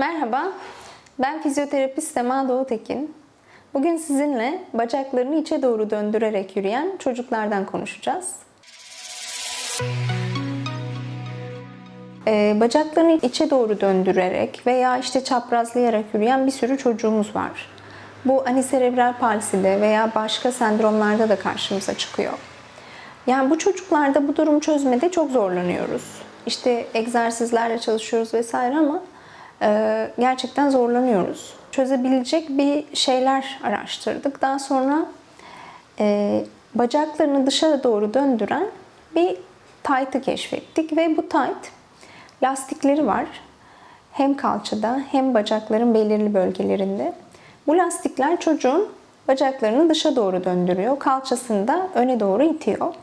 Merhaba, ben fizyoterapist Sema Doğutekin. Bugün sizinle bacaklarını içe doğru döndürerek yürüyen çocuklardan konuşacağız. Ee, bacaklarını içe doğru döndürerek veya işte çaprazlayarak yürüyen bir sürü çocuğumuz var. Bu aniserebral palside veya başka sendromlarda da karşımıza çıkıyor. Yani bu çocuklarda bu durumu çözmede çok zorlanıyoruz. İşte egzersizlerle çalışıyoruz vesaire ama gerçekten zorlanıyoruz. Çözebilecek bir şeyler araştırdık. Daha sonra e, bacaklarını dışarı doğru döndüren bir tight'ı keşfettik ve bu tight lastikleri var. Hem kalçada hem bacakların belirli bölgelerinde. Bu lastikler çocuğun bacaklarını dışa doğru döndürüyor. Kalçasını da öne doğru itiyor.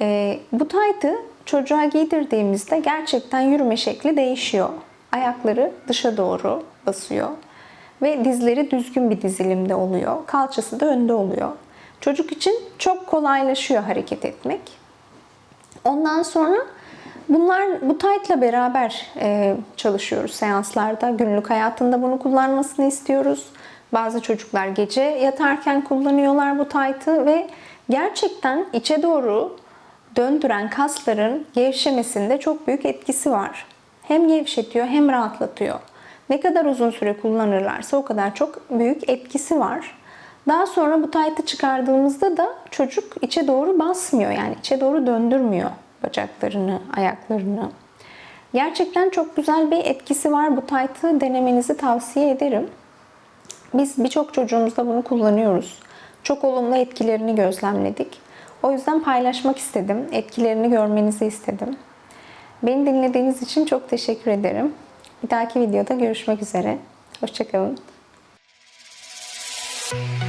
Ee, bu taytı çocuğa giydirdiğimizde gerçekten yürüme şekli değişiyor. Ayakları dışa doğru basıyor ve dizleri düzgün bir dizilimde oluyor. Kalçası da önde oluyor. Çocuk için çok kolaylaşıyor hareket etmek. Ondan sonra bunlar bu taytla beraber e, çalışıyoruz seanslarda. Günlük hayatında bunu kullanmasını istiyoruz. Bazı çocuklar gece yatarken kullanıyorlar bu taytı ve gerçekten içe doğru döndüren kasların gevşemesinde çok büyük etkisi var. Hem gevşetiyor hem rahatlatıyor. Ne kadar uzun süre kullanırlarsa o kadar çok büyük etkisi var. Daha sonra bu taytı çıkardığımızda da çocuk içe doğru basmıyor. Yani içe doğru döndürmüyor bacaklarını, ayaklarını. Gerçekten çok güzel bir etkisi var. Bu taytı denemenizi tavsiye ederim. Biz birçok çocuğumuzda bunu kullanıyoruz. Çok olumlu etkilerini gözlemledik. O yüzden paylaşmak istedim. Etkilerini görmenizi istedim. Beni dinlediğiniz için çok teşekkür ederim. Bir dahaki videoda görüşmek üzere. Hoşçakalın. Thank you